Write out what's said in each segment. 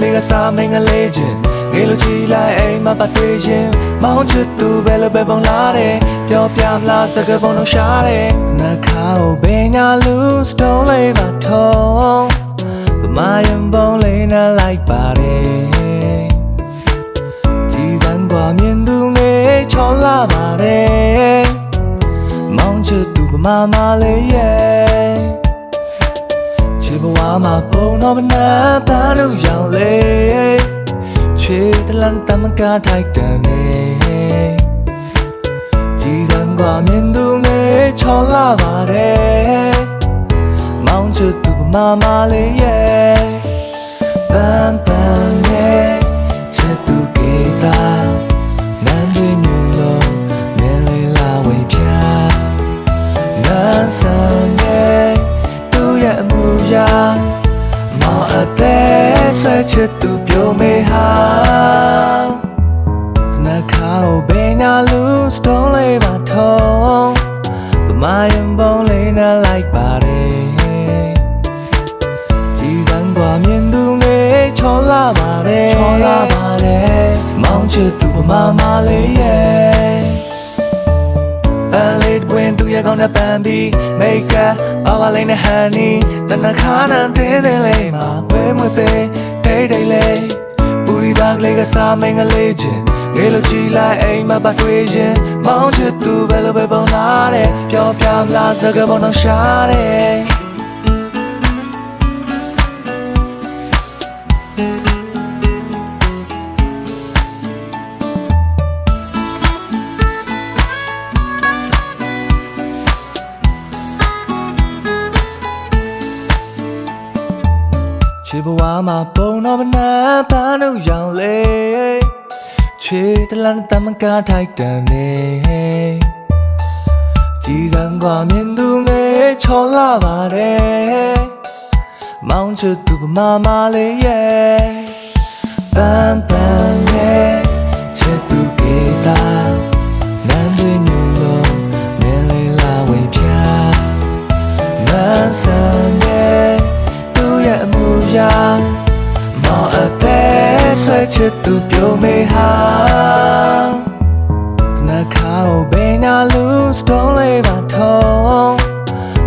လေးကစားမင်းကလေးချင်းငေလိုချီလိုက်အိမ်မှာပတ်တွေ့ရင်မောင်ချစ်သူပဲလို့ပဲပုံလာတယ်ပြောပြမလားစကားပုံတော့ရှားတယ်နှခါကိုဘယ်ညာလူစတုံးလေးပါထုံးပမာယံပုံလေးနဲ့လိုက်ပါတယ်ဒီစံကွာမြင်သူငယ်ချောလာပါတယ်မောင်ချစ်သူပမာမလေးရဲ့ ချေဘဝမှာပုံတော့မနာတန်းတို့ရောင်လေချေတလန်တမကထိုက်တန်နေဒီကံကမြင်သူငယ်ချောလာပါတယ်မောင်ချစ်သူမမလေးရဲ့ပန်း မောင်အသက်ဆွဲချစ်သူပြုံးမေဟာနှခါကိုဘယ်နာလူစတုံးလေးပါထုံးပမာယံပုံလေးနဲ့လိုက်ပါတယ်ဒီကံကွာမြင်သူငယ်ချောလာပါတယ်ချောလာပါတယ်မောင်ချစ်သူပမာမလေးရဲ့ အလေးတွင်သူရဲ့ကောင်းတဲ့ပန်ပြီးမိတ်ကပ်ပါပါလေးနဲ့ဟန်နီတနခါနန်သေးသေးလေးမှာဝဲမွေပေးဒိတ်ဒိတ်လေးပူရီသားကလေးကစားမင်းကလေးချင်းငေလိုချီလိုက်အိမ်မှာပတ်တွေ့ရင်မောင်ချစ်သူပဲလို့ပဲပုံလာတယ်ပြောပြမလားစကားပုံတော့ရှားတယ် ချေဘဝမှာပုံတော့မနာတန်းတို့ရောင်လေချေတလန်တမကထိုက်တန်နေကြည်စံကမြင်သူငယ်ချောလာပါတယ်မောင်ချစ်သူပမာမလေးရဲ့ပ ချစ်သူပြုံးမေဟာနှခါကိုဘယ်နာလူစတုံးလေးပါထုံး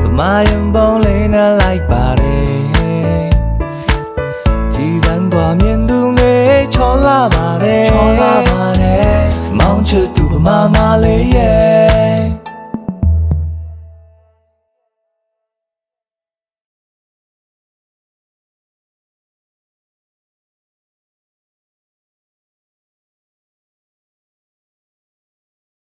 ပမာယံပုံလေးနဲ့လိုက်ပါတယ်ဒီစံကွာမြင်သူငယ်ချောလာပါတယ်ချောလာပါတယ်မောင်ချစ်သူပမာမလေးရဲ့